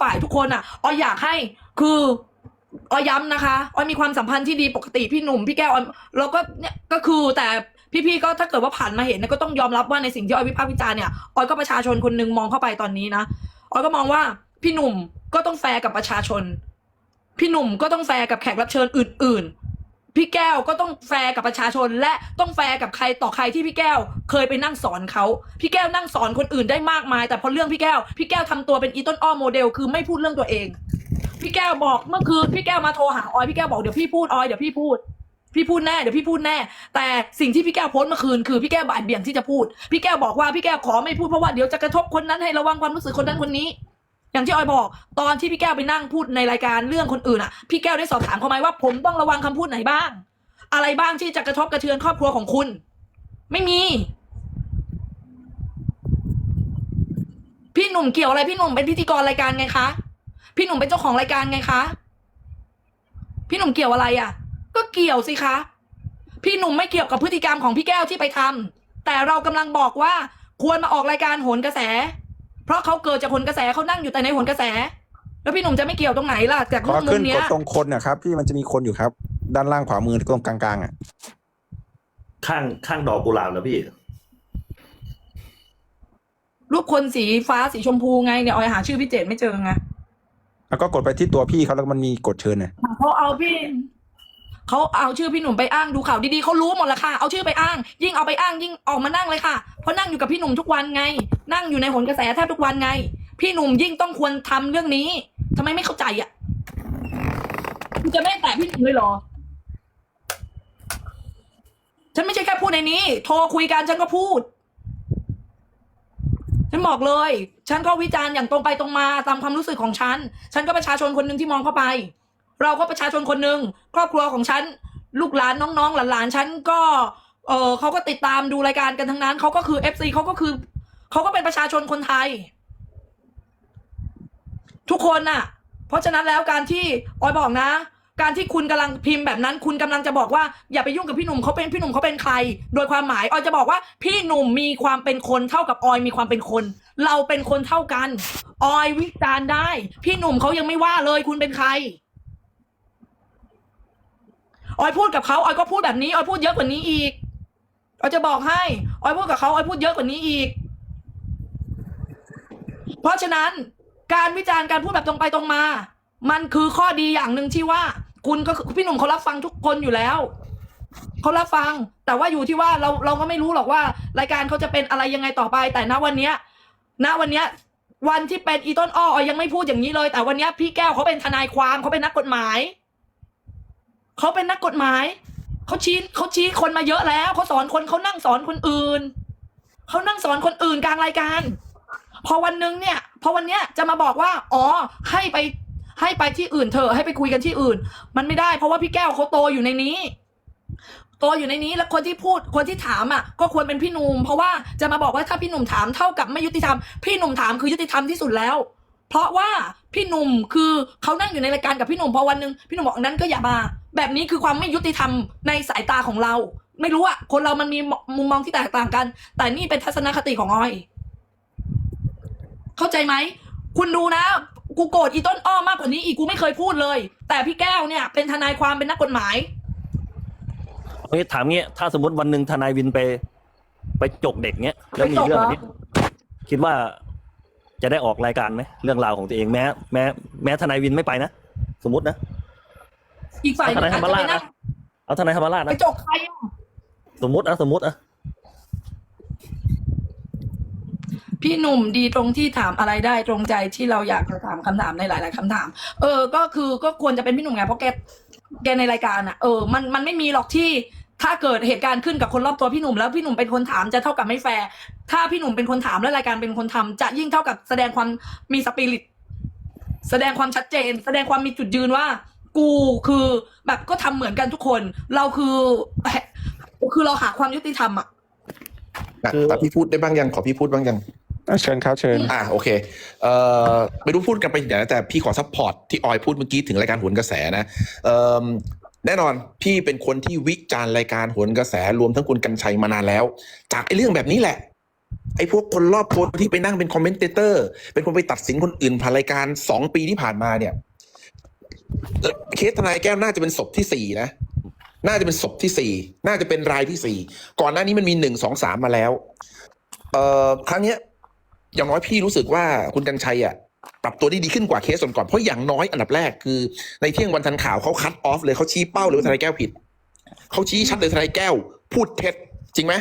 ฝ่ายทุกคนอะออยอยากให้คือออยย้ำนะคะออยมีความสัมพันธ์ที่ดีปกติพี่หนุ่มพี่แก้วออยแล้วก็เนี่ยก็คือแต่พี่ๆก็ถ้าเกิดว่าผ่านมาเห็นก็ต้องยอมรับว่าในสิ่งที่ออยวิพากษ์วิจารณ์เนี่ยออยก็ประชาชนคนหนึ่งมองเข้าไปตอนนี้นะออยก็มองว่าพี่หนุ่มก็ต้องแฟร์กับประชาชน พี่หนุ่มก็ต้องแฟร์กับแขกรับเชิญอื่น ๆ พี่แก้วก็ต้องแฟร์กับประชาชน และต้องแฟร์กับใครต่อใครที่พี่แก้ว เคยไปนั่งสอนเขาพี่แก้วนั่งสอนคนอื่นได้มากมาย แต่พอเรื่องพี่แก้ว พี่แก้วทำตัวเป็นอีต้นอ้อโมเดล คือไม่พูดเรื่องตัวเอง พี่แก้วบอกเมื่อคืนพี่แก้วมาโทรหาออยพี่แก้วบอกเดี๋ยวพี่พูดออยเดี๋ยวพี่พูดพี่พูดแน่เดี๋ยวพี่พูดแน่ แต่สิ่งที่พี่แก้วโพสต์เมื่อคืนคือพี่แก้วบ่ายเบี่ยงที่จะพูด พี่แก้วบอกว่าพี่แก้วขอไม่พูดเพราะว่าเดี๋ยวจะกระทบคนนั้นให้ระวังความรู้สึกคนนั้นคนนี้ อย่างที่ออยบอก ตอนที่พี่แก้วไปนั่งพูดในรายการเรื่องคนอื่นอะ พี่แก้วได้สอบถามเขาไหมว่า ผมต้องระวังคำพูดไหนบ้าง อะไรบ้างที่จะกระทบกระเทือนครอบครัวของคุณ ไม่มี พี่หนุ่มเกี่ยวอะไรพี่หนุ่มเป็นพิธีกรรายการไงคะ พี่หนุ่มเป็นเจ้าของรายการไงคะ พี่หนุ่มเกี่ยวอะไรอะ ก็เกี่ยวสิคะ พี่หนุ่มไม่เกี่ยวกับพฤติกรรมของพี่แก้วที่ไปทำแต่เรากำลังบอกว่าควรมาออกรายการโหนกระแส เพราะเขาเกิดจากโหนกระแสเขานั่งอยู่แต่ในโหนกระแส แล้วพี่หนุ่มจะไม่เกี่ยวตรงไหนล่ะจากขอเรื่องมุขึ้มนกเนี้ดยตรงคนนะครับพี่มันจะมีคนอยู่ครับ ด้านล่างขวามือตรงกลางๆอะข้างข้างดอกกุหลาบนะพี่ รูปคนสีฟ้าสีชมพูไงเนี่ยออยหาชื่อพี่เจดไม่เจอไงแล้วก็กดไปที่ตัวพี่เขาแล้วมันมีกดเชิญน่ะเขาเอาพี่ เขาเอาชื่อพี่หนุ่มไปอ้างดูข่าวดีๆเขารู้หมดละค่ะ เอาชื่อไปอ้าง ยิ่งเอาไปอ้างยิ่งออกมานั่งเลยค่ะ เพราะนั่งอยู่กับพี่หนุ่มทุกวันไง นั่งอยู่ในหนกระแสแทบทุกวันไง พี่หนุ่มยิ่งต้องควรทำเรื่องนี้ทำไมไม่เข้าใจอะคุณจะไม่แตะพี่หนุ่มเลยหรอ ฉันไม่ใช่แค่พูดในนี้ โทรคุยกันฉันก็พูด ฉันบอกเลย ฉันก็วิจารณ์อย่างตรงไปตรงมาตามความรู้สึกของฉัน ฉันก็ประชาชนคนหนึ่งที่มองเข้าไป เราก็ประชาชนคนหนึ่งครอบครัวของฉัน ลูกหลานน้องๆ หลานๆฉันก็ เออเขาก็ติดตามดูรายการกันทั้งนั้นเขาก็คือเอฟซีเขาก็คือเขาก็เป็นประชาชนคนไทย ทุกคนน่ะ เพราะฉะนั้นแล้วการที่ออยบอกนะ การที่คุณกำลังพิมพ์แบบนั้น คุณกำลังจะบอกว่าอย่าไปยุ่งกับพี่หนุ่มเขาเป็นพี่หนุ่มเขาเป็นใคร โดยความหมายออยจะบอกว่าพี่หนุ่มมีความเป็นคนเท่ากับออยมีความเป็นคน เราเป็นคนเท่ากัน ออยวิจารณ์ได้ พี่หนุ่มเขายังไม่ว่าเลยคุณเป็นใคร ออยพูดกับเขาออยก็พูดแบบนี้ออยพูดเยอะกว่านี้อีกออยจะบอกให้ออยพูดกับเขาออยพูดเยอะกว่านี้อีก เพราะฉะนั้นการวิจารณ์การพูดแบบตรงไปตรงมา มันคือข้อดีอย่างหนึ่งที่ว่า คุณก็พี่หนุ่มเขารับฟังทุกคนอยู่แล้วเขารับฟัง แต่ว่าอยู่ที่ว่าเราเราก็ไม่รู้หรอกว่า รายการเขาจะเป็นอะไรยังไงต่อไป แต่ณวันเนี้ยณวันเนี้ยวันที่เป็นอีต้นอ้อออยยังไม่พูดอย่างนี้เลย แต่วันเนี้ยพี่แก้วเขาเป็นทนายความเขาเป็นนักกฎหมาย เขาเป็นนักกฎหมาย เขาชี้เขาชี้คนมาเยอะแล้ว เขาสอนคนเขานั่งสอนคนอื่น เขานั่งสอนคนอื่นกลางรายการ พอวันนึงเนี่ยพอวันเนี้ยจะมาบอกว่า อ๋อ ให้ไปให้ไปที่อื่นเถอะให้ไปคุยกันที่อื่น มันไม่ได้เพราะว่าพี่แก้วเขาโตอยู่ในนี้โตอยู่ในนี้แล้วคนที่พูดคนที่ถามอะ ก็ควรเป็นพี่หนุ่มเพราะว่าจะมาบอกว่าถ้าพี่หนุ่มถามเท่ากับไม่ยุติธรรมพี่หนุ่มถามคือยุติธรรมที่สุดแล้ว เพราะว่าพี่หนุ่มคือเขานั่งอยู่ในรายการกับพี่หนุ่มพอวันหนึ่งพี่หนุ่มบอกนั้นก็อย่ามา แบบนี้คือความไม่ยุติธรรมในสายตาของเรา ไม่รู้อะคนเรามันมีมุมมองที่แตกต่างกัน แต่นี่เป็นทัศนคติของออย เข้าใจไหม คุณดูนะ กูโกรธอีต้นอ้อมากกว่านี้อีกกูไม่เคยพูดเลย แต่พี่แก้วเนี่ย เป็นทนายความเป็นนักกฎหมายเฮ้ยถามเงี้ยถ้าสมมติวันหนึ่งทนายวินไป ไปจกเด็กเงี้ยแล้วมีเรื่องแบบนี้คิดว่าจะได้ออกรายการไหมเรื่องราวของตัวเองแม้ แม้ แม้ทนายวินไม่ไปนะสมมตินะ อีกฝ่ายหเอาทนึ่นางยธรอาจรมจะราไปชนั่นะงเอาทนายธรรมราชไปนะจกใครอะสมมติอะสมมติอะพี่หนุ่มดีตรงที่ถามอะไรได้ตรงใจที่เราอยากจะถามคำถามในหลาย ๆคำถาม เออ ก็คือก็ควรจะเป็นพี่หนุ่มไงเพราะแกแกในรายการอะเออมันมันไม่มีหรอกที่ถ้าเกิดเหตุการณ์ขึ้นกับคนรอบตัวพี่หนุ่มแล้วพี่หนุ่มเป็นคนถามจะเท่ากับไม่แฟร์ถ้าพี่หนุ่มเป็นคนถามและรายการเป็นคนทำจะยิ่งเท่ากับแสดงความมีสปิริต แสดงความชัดเจน แสดงความมีจุดยืนว่า กูคือแบบก็ทำเหมือนกันทุกคน เราคือ คือเราหาความยุติธรรมอะอะแต่พี่พูดได้บ้างยังขอพี่พูดบ้างยังอะเชิญครับเชิญ อ่าโอเค เอ่อไม่รู้พูดกันไปอย่างไรแต่พี่ขอซัพพอร์ตที่ออยพูดเมื่อกี้ถึงรายการโหนกระแสนะเอ่อแน่นอนพี่เป็นคนที่วิจารณ์รายการโหนกระแสรวมทั้งคุณกัญชัยมานานแล้ว จากไอ้เรื่องแบบนี้แหละ ไอ้พวกคนรอบตัวที่ไปนั่งเป็นคอมเมนเตเตอร์ เป็นคนไปตัดสินคนอื่นผ่านรายการสองปีที่ผ่านมาเนี่ย เอ่อเคสทนายแก้วน่าจะเป็นศพที่สี่นะ น่าจะเป็นศพที่สี่ น่าจะเป็นรายที่สี่ ก่อนหน้านี้มันมีหนึ่งสองสามมาแล้ว เอ่อครั้งเนี้ย อย่างน้อยพี่รู้สึกว่าคุณกัญชัยอะปรับตัวได้ดีขึ้นกว่าเคสก่อนๆเพราะอย่างน้อยอันดับแรกคือในเที่ยงวันทันข่าวเขาคัดออฟเลยเขาชี้เป้าเลยว่าทนายแก้วผิด เขาชี้ชัดเลยทนายแก้ว พูดเท็จจริงไหม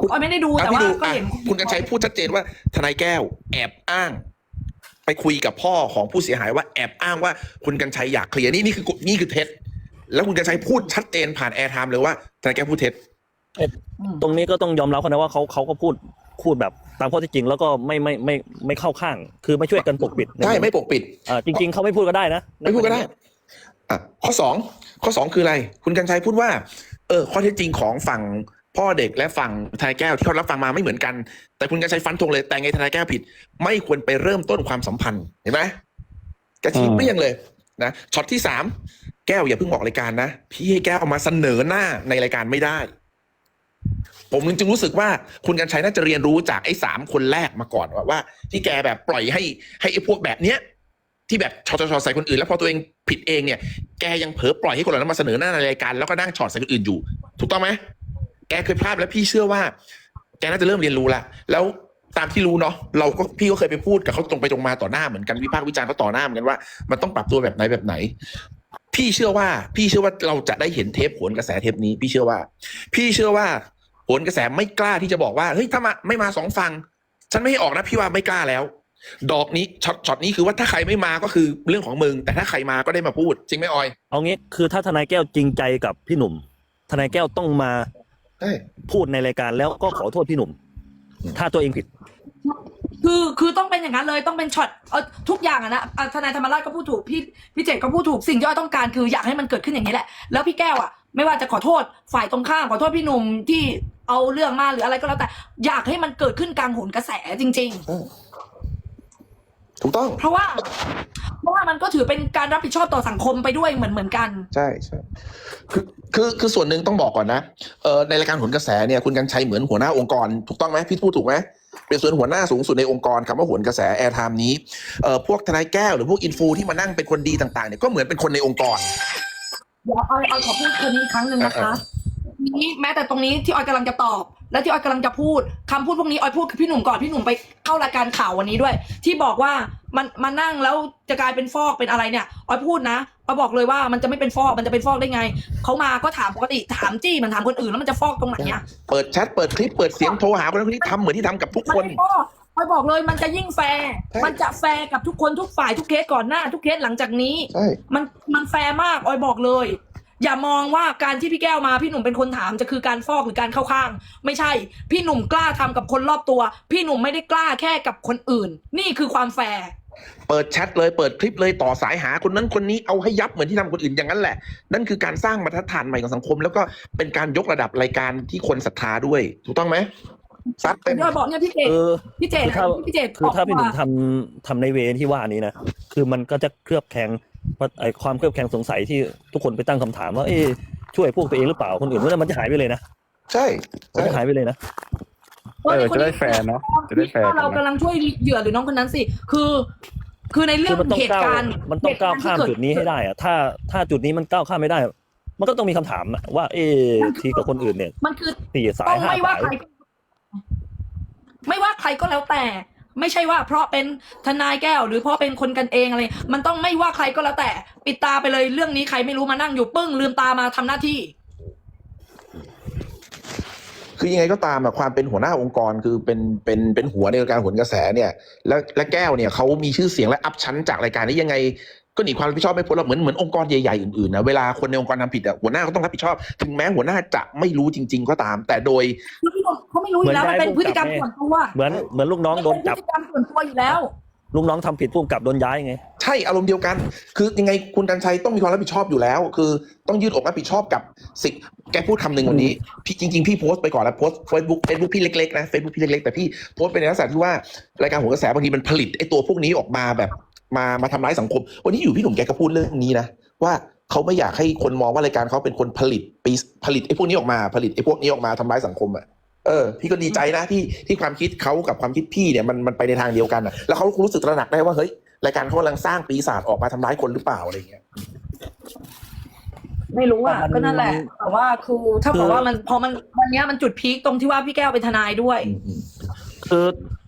ออยไม่ได้ดูอะแต่พี่ว่าดูก็อะเห็นคุณกัญชัยพูดชัดเจนว่าทนายแก้ว แอบอ้าง ไปคุยกับพ่อของผู้เสียหายว่าแอบอ้างว่าคุณกัญชัยอยากเคลียร์นี่นี่คือนี่คือเท็จ แล้วคุณกัญชัยพูดชัดเจนผ่านแอร์ไทม์เลยว่าทนายแก้วพูดเท็จตรงนี้ก็ต้องยอมรับเขานะว่าเขาเขาก็พูดพูดแบบตามข้อเท็จจริง แล้วก็ไม่ไม่ไม่ไม่เข้าข้าง คือไม่ช่วยกันปกปิดใช่ไม่ปกปิดอ่าจริง ๆเขาไม่พูดก็ได้นะไม่พูดก็ได้อะข้อสองข้อสองคืออะไร คุณกัญชัยพูดว่า เออ ข้อเท็จจริงของฝั่ง พ่อเด็กและฝั่งทนายแก้วที่เขารับฟังมาไม่เหมือนกัน แต่คุณกัญชัยฟันธงเลยแต่ไงทนายแก้วผิด ไม่ควรไปเริ่มต้นความสัมพันธ์เห็นไหมกระชี้อืมเปรี้ยงเลยนะช็อตที่สามแก้วอย่าเพิ่งบอกรายการนะพี่ให้แก้วเอามาเสนอหน้าในรายการไม่ได้ ผมจึงรู้สึกว่าคุณกัญชัยน่าจะเรียนรู้จากไอ้สามคนแรกมาก่อนว่าว่า ที่แกแบบปล่อยให้ให้ไอ้พวกแบบเนี้ยที่แบบชอชอชอใส่คนอื่นแล้วพอตัวเองผิดเองเนี่ย แกยังเผลอปล่อยให้คนเหล่านั้นมาเสนอหน้าในรายการแล้วก็นั่งช็อตใส่คนอื่นอยู่ ถูกต้องไหม แกเคยพลาดแล้วพี่เชื่อว่า แกน่าจะเริ่มเรียนรู้ละแล้วตามที่รู้เนาะเราก็พี่ก็เคยไปพูดกับเขาตรงไปตรงมาต่อหน้าเหมือนกันวิพากษ์วิจารณ์เขาต่อหน้าเหมือนกันว่ามันต้องปรับตัวแบบไหนแบบไหน พี่เชื่อว่า พี่เชื่อว่าเราจะได้เห็นเทปโหนกระแสเทปนี้ พี่เชื่อว่า พี่เชื่อว่าโหนกระแสไม่กล้าที่จะบอกว่าเฮ้ยถ้ามาไม่มาสองฟัง ฉันไม่ให้ออกนะพี่ว่าไม่กล้าแล้ว ดอกนี้ช็อตช็อตนี้คือว่าถ้าใครไม่มาก็คือเรื่องของมึง แต่ถ้าใครมาก็ได้มาพูด จริงไหมออย เอางี้คือถ้าทนายแก้วจริงใจกับพี่หนุ่ม ทนายแก้วต้องมา พูดในรายการแล้วก็ขอโทษพี่หนุ่ม ถ้าตัวเองผิด คือคือต้องเป็นอย่างนั้นเลยต้องเป็นช็อตเออทุกอย่างอะนะอะทนายธรรมราชก็พูดถูกพี่พี่เจตก็พูดถูกสิ่งที่อ้อยต้องการคืออยากให้มันเกิดขึ้นอย่างนี้แหละแล้วพี่แก้วอะไม่ว่าจะขอโทษฝ่ายตรงข้ามขอโทษพี่หนุ่มที่เอาเรื่องมาหรืออะไรก็แล้วแต่ อยากให้มันเกิดขึ้นกลางโหนกระแสจริงถูกต้องๆเพราะว่า เพราะว่ามันก็ถือเป็นการรับผิดชอบต่อสังคมไปด้วยเหมือนเหมือนกัน ใช่ใช่คือคือคือส่วนหนึ่งต้องบอกก่อนนะเออในรายการโหนกระแสเนี่ยคุณกัญชัยเหมือนหัวหน้าองค์กรถูกต้องไหมพี่พูดถูกไหมเป็นส่วนหัวหน้าสูงสุดในองค์กรคำว่าโหนกระแสแอร์ไทม์นี้เอ่อพวกทนายแก้วหรือพวกอินฟูที่มานั่งเป็นคนดีต่างๆเนี่ยก็เหมือนเป็นคนในองค์กร เดี๋ยวออยออยขอพูดคนนี้อีกครั้งหนึ่งนะคะอ่า นี้แม้แต่ตรงนี้ที่ออยกำลังจะตอบ และที่ออยกำลังจะพูดคำพูดพวกนี้ออยพูดกับพี่หนุ่มก่อนพี่หนุ่มไปเข้ารายการข่าววันนี้ด้วย ที่บอกว่ามันมานั่งแล้วจะกลายเป็นฟอกเป็นอะไรเนี่ยออยพูดนะออยบอกเลยว่ามันจะไม่เป็นฟอกมันจะเป็นฟอกได้ไงเขามาก็ถามปกติถามจี้มันถามคนอื่นแล้วมันจะฟอกตรงไหนอะเปิดแชทเปิดคลิปเปิดเสียงโทรหาคนนั้นคนนี้ทำเหมือนที่ทำกับทุกคนมันไม่ฟอกออยบอกเลยมันจะยิ่งแฟร์ใช่ มันจะแฟร์กับทุกคนทุกฝ่ายทุกเคสก่อนหน้า ทุกเคสหลังจากนี้ ใช่ มันมันแฟร์มากออยบอกเลย อย่ามองว่าการที่พี่แก้วมาพี่หนุ่มเป็นคนถามจะคือการฟอกหรือการเข้าข้าง ไม่ใช่ พี่หนุ่มกล้าทำกับคนรอบตัว พี่หนุ่มไม่ได้กล้าแค่กับคนอื่น นี่คือความแฟร์เปิดแชทเลยเปิดคลิปเลยต่อสายหาคนนั้นคนนี้เอาให้ยับเหมือนที่ทำคนอื่นอย่างนั้นแหละ นั่นคือการสร้างมาตรฐานใหม่ของสังคม แล้วก็เป็นการยกระดับรายการที่คนศรัทธาด้วย ถูกต้องไหมซัดเต็มพี่ออยบอกเนี่ยพี่เจเออพี่เจคือถ้าพี่เจคือถ้าพี่หนุ่มบอกว่ทำทำในเวที่ว่านี้นะคือมันก็จะเคลือบแคลง ไอความเคลือบแคลงสงสัยที่ทุกคนไปตั้งคำถามว่าเอ๊ะช่วยพวกตัวเองหรือเปล่าคนอื่นว่ามันจะหายไปเลยนะใช่มันใช่จะหายไปเลยนะเออจะได้แฟร์เนาะจะได้แฟร์ว่าเรากันนะกำลังช่วยเหยื่อหรือน้องคนนั้นสิคือ คือในเรื่คือองมันต้องเหตุก้าวการณ์มันต้องก้าวข้ามเหตุจุดนี้ให้ได้อะถ้าถ้าจุดนี้มันก้าวข้ามไม่ได้ มันก็ต้องมีคำถามอะว่า เอ๊ะทีกับคนอื่นเนี่ย มันคือสี่สาต้ยองห้าไม่ว่าสายใครไม่ว่าใครก็แล้วแต่ ไม่ใช่ว่าเพราะเป็นทนายแก้ว หรือเพราะเป็นคนกันเองอะไร มันต้องไม่ว่าใครก็แล้วแต่ ปิดตาไปเลยเรื่องนี้ใครไม่รู้มานั่งอยู่ปึ้งลืมตามาทำหน้าที่ คือยังไงก็ตามอะความเป็นหัวหน้าองค์กรคือเป็นเป็นเป็นหัวในการโหนกระแสเนี่ย แล้วและแก้วเนี่ยเขามีชื่อเสียงและอัพชั้นจากรายการนี้ยังไงก็หนีความรับผิดชอบไม่พ้นหรอกเหมือนเหมือนองค์กรใหญ่ๆอื่นๆนะเวลาคนในองค์กรทำผิดอะหัวหน้าก็ต้องรับผิดชอบ ถึงแม้หัวหน้าจะไม่รู้จริง ๆ ก็ตาม แต่โดย เขาไม่รู้อยู่แล้วเหมืมัอนนเป็นย้ายพฤติกรรมผู้ส่กำวกับนตัวเหมือนเหมือนลูกน้องโดนเป็นจับพฤติกรรมส่วนตัวอยู่แล้ว ลูกน้องทำผิดพุ่มกับโดนย้ายไง ใช่อารมณ์เดียวกัน คือยังไงคุณกัญชัยต้องมีความรับผิดชอบอยู่แล้ว คือต้องยืดอกรับผิดชอบกับสิ่งแกพูดคำหนึ่งวันนี้พี่จริง ๆ พี่โพสต์ไปก่อนแล้วโพสเฟซบุ๊กเฟซบุ๊กพี่เล็กๆนะเฟซบุ๊กพี่เล็กๆแต่พี่โพสต์ไปในลักษณะที่ว่ารายการหัวกระแสบางทีมันผลิตไอ้ตัวพวกนี้ออกมาแบบมามาทำร้ายสังคม วันนี้อยู่พี่หนุ่มแกก็พูดเรื่องนี้นะว่าเขาไม่อยากให้คนมองว่ารายการเขาเป็นคนผลิตปีผลิตไอ้พวกนี้ออกมาผลิตไอ้พวกนี้ออกมาทำร้ายสังคมอะ เออพี่ก็ดีใจนะที่ที่ความคิดเขากับความคิดพี่เนี่ยมันมันไปในทางเดียวกันอะแล้วเขารู้สึกตระหนักได้ว่าเฮ้ยรายการเขากำลังสร้างปีศาจออกมาทำร้ายคนหรือเปล่าอะไรเงี้ย ไม่รู้อะมันก็นั่นแหละ แต่ว่าคือถ้าคือบอกว่ามันพอมันวันเนี้ยมันจุดพีคตรงที่ว่าพี่แก้วเป็นทนายด้วย คือ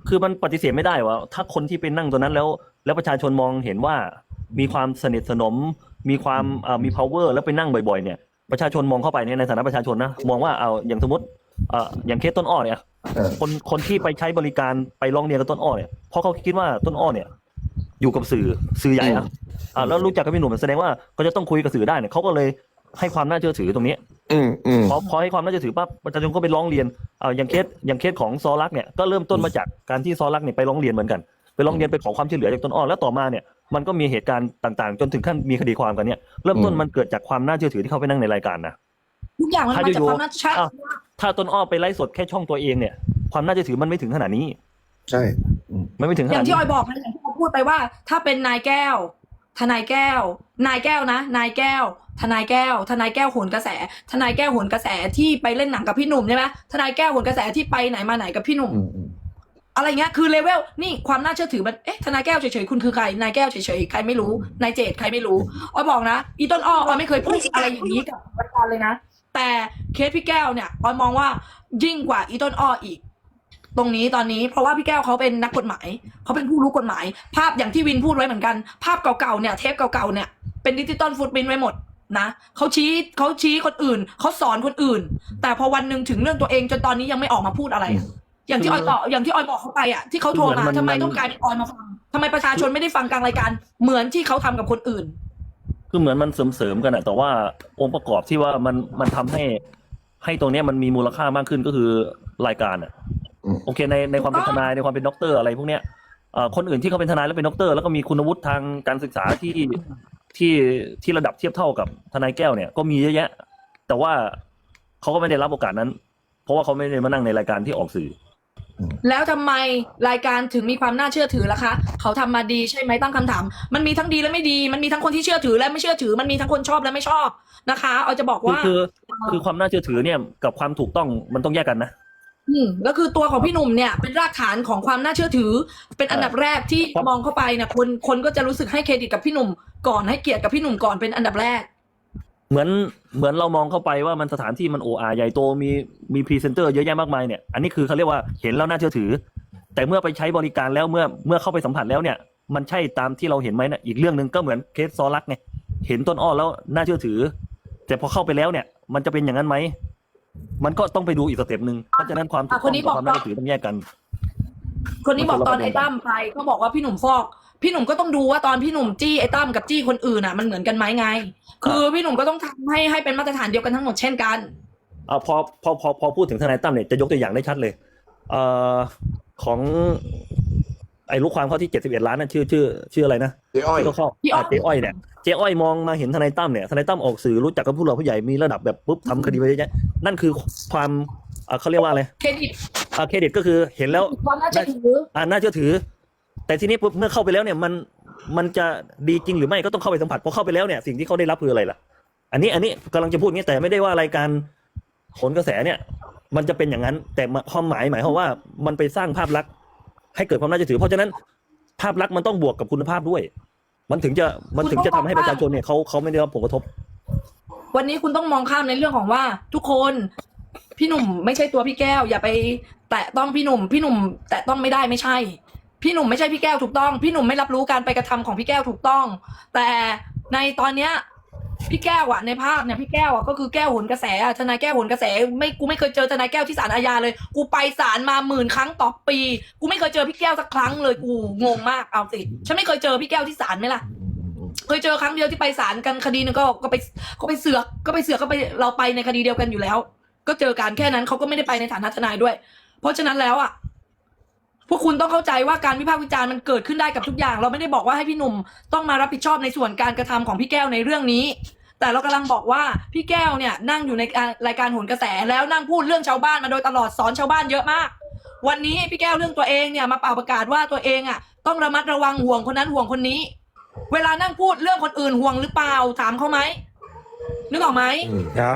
คือมันปฏิเสธไม่ได้ว่า ถ้าคนที่ไปนั่งตัวนั้นแล้ว แล้วประชาชนมองเห็นว่ามีความสนิทสนม มีความเอ่อมี power แล้วไปนั่งบ่อยๆ เนี่ยประชาชนมองเข้าไปเนี่ยในฐานะประชาชนนะมองว่าเอาอย่างสมมติ เอ่ออย่างเคสต้นอ้อเนี่ย เออ คนคนที่ไปใช้บริการไปร้องเรียนกับต้นอ้อเนี่ยเพราะเขาคิดว่าต้นอ้อเนี่ย อยู่กับสื่อสื่อใหญ่อะอ่าแล้วรู้จักกับพี่หนุ่มแสดงว่าเขาจะต้องคุยกับสื่อได้เนี่ยเขาก็เลยให้ความน่าเชื่อถือตรงนี้อืมอืมพอพอให้ความน่าเชื่อถือปั๊บประชาชนก็ไปร้องเรียนเอาอย่างเคสอย่างเคสของซอลักเนี่ยก็เริ่มต้นมาจากการที่ซอลักเนี่ยไปร้องเรียนเหมือนกัน ไปร้องเรียนไปขอความช่วยเหลือจากต้นอ้อแล้วต่อมาเนี่ยมันก็มีเหตุการณ์ต่างๆ จนถึงขั้นมีคดีความกันเนี่ยเริ่มต้นมันเกิดจากความน่าเชื่อถือที่เขาไปนั่งในรายการนะ ทุกอย่างมันถ้ามาจากอยู่ความน่าเชื่ออ้าวถ้าต้นอ้อไปไลฟ์สดแค่ช่องตัวเองเนี่ย ความน่าเชื่อถือมันไม่ถึงขนาดนี้ ใช่ มันไม่ถึงขอย่านาดงที่นี้ออยบอกนะอย่างที่เราพูดไปว่า ถ้าเป็นนายแก้ว ทนายแก้ว นายแก้วนะ นายแก้ว ทนายแก้ว ทนายแก้วโหนกระแส ทนายแก้วโหนกระแสที่ไปเล่นหนังกับพี่หนุ่มใช่ไหมทนายแก้วโหนกระแสที่ไปไหนมาไหนกับพี่หนุ่ม อืมอืมอะไรเงี้ยคือเลเวลนี่ความน่าเชื่อถือมันเอ๊ะทนายแก้วเฉยๆคุณคือใครนายแก้วเฉยๆใครไม่รู้นายเจดใครไม่รู้ออยบอกนะ อีต้นอ้อออยไม่เคยพูดอะไรอย่างนี้กับรายการเลยนะ แต่เคสพี่แก้วเนี่ยออยมองว่ายิ่งกว่าอีต้นอ้ออีก ตรงนี้ตอนนี้เพราะว่าพี่แก้วเขาเป็นนักกฎหมายเขาเป็นผู้รู้กฎหมาย ภาพอย่างที่วินพูดไว้เหมือนกัน ภาพเก่าๆเนี่ยเทปเก่าๆเนี่ยเป็นดิจิตอลฟุตบินไว้หมดนะเขาชี้เขาชี้คนอื่นเขาสอนคนอื่น แต่พอวันหนึ่งถึงเรื่องตัวเองจนตอนนี้ยังไม่ออกมาพูดอะไรอะอย่างที่ออยต่ออย่างที่ออยบอกเขาไปอะที่เขาโทรมาทำไมต้องกลายเป็นออยมาฟังทำไมประชาชนไม่ได้ฟังกลางรายการเหมือนที่เขาทำกับคนอื่น คือเหมือนมันเสริมๆกันอะแต่ว่าองค์ประกอบที่ว่ามันมันทำให้ให้ตรงเนี้ยมันมีมูลค่ามากขึ้นก็คือรายการอะอืม โอเคในในความเป็นทนายในความเป็นด็อกเตอร์อะไรพวกเนี้ยเอ่อคนอื่นที่เขาเป็นทนายแล้วเป็นด็อกเตอร์แล้วก็มีคุณวุฒิทางการศึกษาที่ที่ที่ระดับเทียบเท่ากับทนายแก้วเนี่ยก็มีเยอะแยะ แต่ว่าเขาก็ไม่ได้รับโอกาสนั้น เพราะว่าเขาไม่ได้มานั่งในรายการที่ออกสื่อ แล้วทำไมรายการถึงมีความน่าเชื่อถือล่ะคะ เขาทำมาดีใช่ไหมตั้งคำถาม มันมีทั้งดีและไม่ดี มันมีทั้งคนที่เชื่อถือและไม่เชื่อถือ มันมีทั้งคนชอบและไม่ชอบนะคะออยจะบอกคือว่าคือคือความน่าเชื่อถือเนี่ยกับความถูกต้องมันต้องแยกกันนะอืมแล้วคือตัวของพี่หนุ่มเนี่ยเป็นรากฐานของความน่าเชื่อถือ เป็นอันดับแรกที่ครับมองเข้าไปเนี่ยคนคนก็จะรู้สึกให้เครดิตกับพี่หนุ่มก่อนให้เกียรติกับพี่หนุ่มก่อนเป็นอันดับแรก เหมือนเหมือนเรามองเข้าไปว่ามันสถานที่มันโออาใหญ่โตมีมีพรีเซนเตอร์เยอะแยะมากมายเนี่ยอันนี้คือเขาเรียกว่าเห็นแล้วน่าเชื่อถือ แต่เมื่อไปใช้บริการแล้วเมื่อเมื่อเข้าไปสัมผัสแล้วเนี่ย มันใช่ตามที่เราเห็นไหมนะอีกเรื่องหนึ่งก็เหมือนเคสซอลักไงเห็นต้นอ้อแล้วน่าเชื่อถือ แต่พอเข้าไปแล้วเนี่ย มันจะเป็นอย่างนั้นไหมมันก็ต้องไปดูอีกสเต็ปหนึ่งเพราะฉะนั้นความถูกอะคนต้องนี้กับบอกความน่าเชื่อถือต้องแยกกัน คนนี้บอกตอนคนละประเด็นไอ้ตั้มไปก็บอกว่าพี่หนุ่มฟอก พี่หนุ่มก็ต้องดูว่าตอนพี่หนุ่มจี้ไอ้ตั้มกับจี้คนอื่นอะมันเหมือนกันไหมไง คือพี่หนุ่มก็ต้องทำให้ให้เป็นมาตรฐานเดียวกันทั้งหมดเช่นกันเอาพอพอพอพอพูดถึงทนายตั้มเนี่ยจะยกตัวอย่างได้ชัดเลยเอ่อของไอ้ลูกความเขาที่เจ็ดสิบเอ็ดล้านนั่นชื่อชื่อชื่ออะไรนะเจ๊อ้อยที่เขาเข้าพี่อ้อยอ่าเจ๊อ้อยเนี่ยเจ๊อ้อยมองมาเห็นทนายตั้มเนี่ยทนายตั้มออกสื่อรู้จักกับผู้หลักผู้ใหญ่มีระดับแบบปุ๊บทำคดีไปเยอะแยะนั่นคือความอ่าเขาเรียกว่าอะไรเครดิตอ่าเครดิตก็คือเห็นแล้วความน่าเชื่อถืออ่าน่าเชื่อถือ แต่ทีนี้ปุ๊บเมื่อเข้าไปแล้วเนี่ยมันมันจะดีจริงหรือไม่ก็ต้องเข้าไปสัมผัสพอเข้าไปแล้วเนี่ยสิ่งที่เขาได้รับคืออะไรล่ะ อันนี้อันนี้กำลังจะพูดงนี้แต่ไม่ได้ว่ารายการโหนกระแสเนี่ย มันจะเป็นอย่างนั้น แต่ความหมายหมายความว่ามันไปสร้างภาพลักษณ์ให้เกิดความน่าเชื่อถือ เพราะฉะนั้นภาพลักษณ์มันต้องบวกกับคุณภาพด้วย มันถึงจะมันถึงจะทำให้ประชาชนเนี่ยเขาเขาไม่ได้รับผลกระทบ วันนี้คุณต้องมองข้ามในเรื่องของว่า ทุกคนพี่หนุ่มไม่ใช่ตัวพี่แก้ว อย่าไป แตะต้องพี่หนุ่ม พี่หนุ่ม แตะต้องไม่ได้ไม่ใช่ พี่หนุ่มไม่ใช่พี่แก้วถูกต้อง พี่หนุ่มไม่รับรู้การไปกระทำของพี่แก้วถูกต้อง แต่ในตอนเนี้ยพี่แก้วอะในภาพเนี่ยพี่แก้วอะก็คือแก้วหนกระแสอะทนายแก้วหนกระแส ไม่กูไม่เคยเจอทนายแก้วที่ศาลอาญาเลย กูไปศาลมาหมื่นครั้งต่อปี กูไม่เคยเจอพี่แก้วสักครั้งเลยกูงงมากเอาสิฉันไม่เคยเจอพี่แก้วที่ศาลไหมล่ะเคยเจอครั้งเดียวที่ไปศาลกันคดีนึงก็ก็ไปก็ไปเสือกก็ไปเสือกก็ไปเราไปในคดีเดียวกันอยู่แล้ว ก็เจอการแค่นั้นเขาก็ไม่ได้ไปในฐานะทนายด้วย เพราะฉะนั้นแล้วอะ พวกคุณต้องเข้าใจว่าการวิพากษ์วิจารณ์มันเกิดขึ้นได้กับทุกอย่าง เราไม่ได้บอกว่าให้พี่หนุ่มต้องมารับผิดชอบในส่วนการกระทำของพี่แก้วในเรื่องนี้ แต่เรากำลังบอกว่าพี่แก้วเนี่ยนั่งอยู่ในรายการโหนกระแสแล้วนั่งพูดเรื่องชาวบ้านมาโดยตลอดสอนชาวบ้านเยอะมาก วันนี้พี่แก้วเรื่องตัวเองเนี่ยมาเป่าประกาศว่าตัวเองอะต้องระมัดระวังห่วงคนนั้นห่วงคนนี้ เวลานั่งพูดเรื่องคนอื่นห่วงหรือเปล่าถามเขาไหมนึกออกไหม เดี๋ยว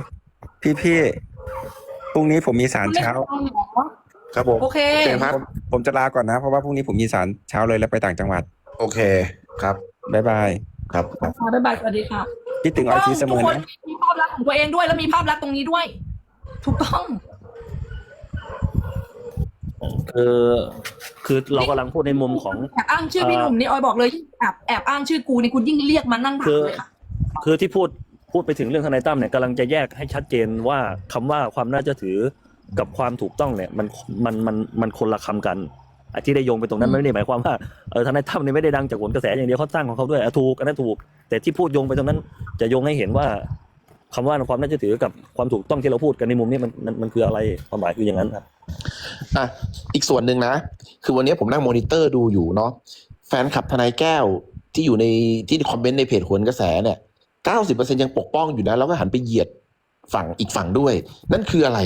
พี่พี่พรุ่งนี้ผมมีสารคุณไม่เช้าฟังหมอ ครับผม โอเคโอเคครับ ผมผมจะลาก่อนนะ เพราะว่าพรุ่งนี้ผมมีสารเช้าเลยแล้วไปต่างจังหวัดโอเคครับบ๊ายบายครับค่ะบ๊ายบาย สวัสดีค่ะคิดถึงออยซีเสมทุกอคนนะมีภาพลักษณ์ของตัวเองด้วย แล้วมีภาพลักษณ์ตรงนี้ด้วย ถูกต้อง คือคือเรากำลังพูดในมุมของ แอบอ้างชื่อพี่หนุ่มนี่ออยบอกเลยแอบแอบอ้างชื่อกูนี่คุณยิ่งเรียกมานั่งถามคือ เลยค่ะ คือที่พูดพูดไปถึงเรื่องทนายตั้มเนี่ยกำลังจะแยกให้ชัดเจนว่าคำว่าความน่าเชื่อถือ กับความถูกต้องเนี่ยมันมันมันมันคนละคำกันไอ้ที่ได้โยงไปตรงนั้นไม่ได้หมายความว่าเออทนายตั้มเนี่ยไม่ได้ดังจากผลกระแสอย่างเดียวเขาสร้างของเขาด้วยอะถูกอันนั้นถูก แต่ที่พูดโยงไปตรงนั้น จะโยงให้เห็นว่าคำว่าความน่าเชื่อถือกับความถูกต้องที่เราพูดกันในมุมนี้มันมันมันคืออะไรความหมายคืออย่างนั้นครับอะอีกส่วนหนึ่งนะ คือวันนี้ผมนั่งมอนิเตอร์ดูอยู่เนาะแฟนคลับทนายแก้วที่อยู่ในที่คอมเมนต์ในเพจโหนกระแสเนี่ยเก้าสิบเปอร์เซ็นยังปกป้องอยู่นะแล้วก็หันไปเหยียดฝั่งอีกฝั่งด้วย นั่นคืออะไร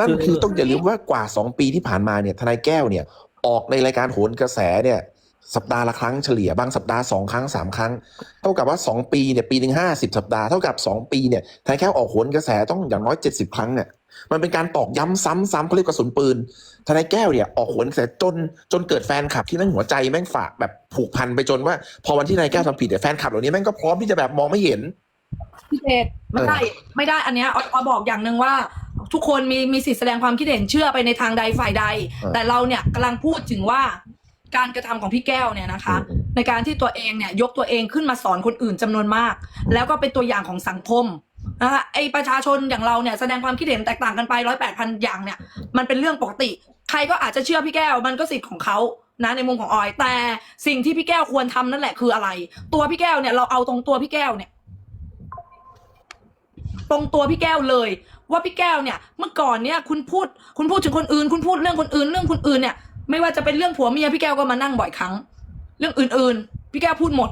นั่นคือต้องอย่าลืมว่ากว่าสองปีที่ผ่านมาเนี่ยทนายแก้วเนี่ยออกในรายการโหนกระแสเนี่ยสัปดาห์ละครั้งเฉลี่ยบางสัปดาห์สองครั้งสามครั้ง เท่ากับว่าสองปีเนี่ยปีหนึ่งห้าสิบสัปดาห์เท่ากับสองปีเนี่ยทนายแก้วออกโหนกระแสต้องอย่างน้อยเจ็ดสิบครั้งเนี่ยมันเป็นการตอกย้ำซ้ำซ้ำเขาเรียกกระสุนปืนทนายแก้วเนี่ยออกโหวนกระแสจนจนเกิดแฟนคลับที่แม่งหัวใจแม่งฝากแบบผูกพันไปจนว่า พอวันที่ทนายแก้วทำผิดเนี่ยแฟนคลับเหล่านี้แม่งก็พร้อมที่จะแบบมองไม่เห็นพี่เอกไม่ได้ไม่ได้อันเนี้ยออยอบอกอย่างหนึ่งว่า ทุกคนมีมีสิทธิแสดงความคิดเห็นเชื่อไปในทางใดฝ่ายใดเออแต่เราเนี่ยกำลังพูดถึงว่าการกระทำของพี่แก้วเนี่ยนะคะอืมในการที่ตัวเองเนี่ยยกตัวเองขึ้นมาสอนคนอื่นจำนวนมาก แล้วก็เป็นตัวอย่างของสังคมนะคะไอประชาชนอย่างเราเนี่ยแสดงความคิดเห็นแตกต่างกันไปร้อยแปดพันอย่างเนี่ยมันเป็นเรื่องปกติ ใครก็อาจจะเชื่อพี่แก้วมันก็สิทธิ์ของเขานะในมุมของออย แต่สิ่งที่พี่แก้วควรทำนั่นแหละคืออะไร ตัวพี่แก้วเนี่ยเราเอาตรงตัวพี่แก้วเนี่ย ตรงตัวพี่แก้วเลย ว่าพี่แก้วเนี่ยเมื่อก่อนเนี่ยคุณพูดคุณพูดถึงคนอื่น คุณพูดเรื่องคนอื่นเรื่องคนอื่นเนี่ยไม่ว่าจะเป็นเรื่องผัวเมียพี่แก้วก็มานั่งบ่อยครั้ง เรื่องอื่น ๆ พี่แก้วพูดหมด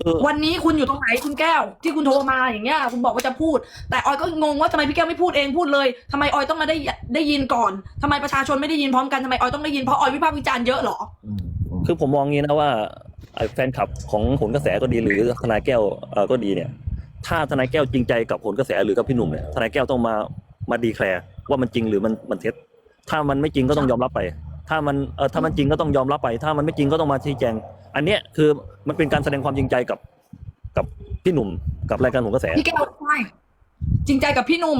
เออวันนี้คุณอยู่ตรงไหนคุณแก้ว ที่คุณโทรมาอย่างเงี้ย คุณบอกว่าจะพูด แต่ออยก็งงว่าทำไมพี่แก้วไม่พูดเองพูดเลยทำไมออยต้องมาได้ได้ยินก่อนทำไมประชาชนไม่ได้ยินพร้อมกันทำไมออยต้องได้ยินเพราะออยวิพากษ์วิจารณ์เยอะเหรอ คือผมมองงี้นะว่าไอ้แฟนคลับของผลกระแสก็ดีหรือทนายแก้วเอ่อก็ดีเนี่ย ถ้าทนายแก้วจริงใจกับผลกระแสหรือกับพี่หนุ่มเนี่ยทนายแก้วต้องมามาดีแคลร์ว่ามันจริงหรือมันมันเท็จ ถ้ามันไม่จริงก็ต้องยอมรับไป ถ้ามันเออถ้ามันจริงก็ต้องยอมรับไป ถ้ามันไม่จริงก็ต้องมาชี้แจง อันเนี้ยคือมันเป็นการแสดงความจริงใจกับกับพี่หนุ่มกับรายการผลกระแส พี่แก้วใช่จริงใจกับพี่หนุ่ม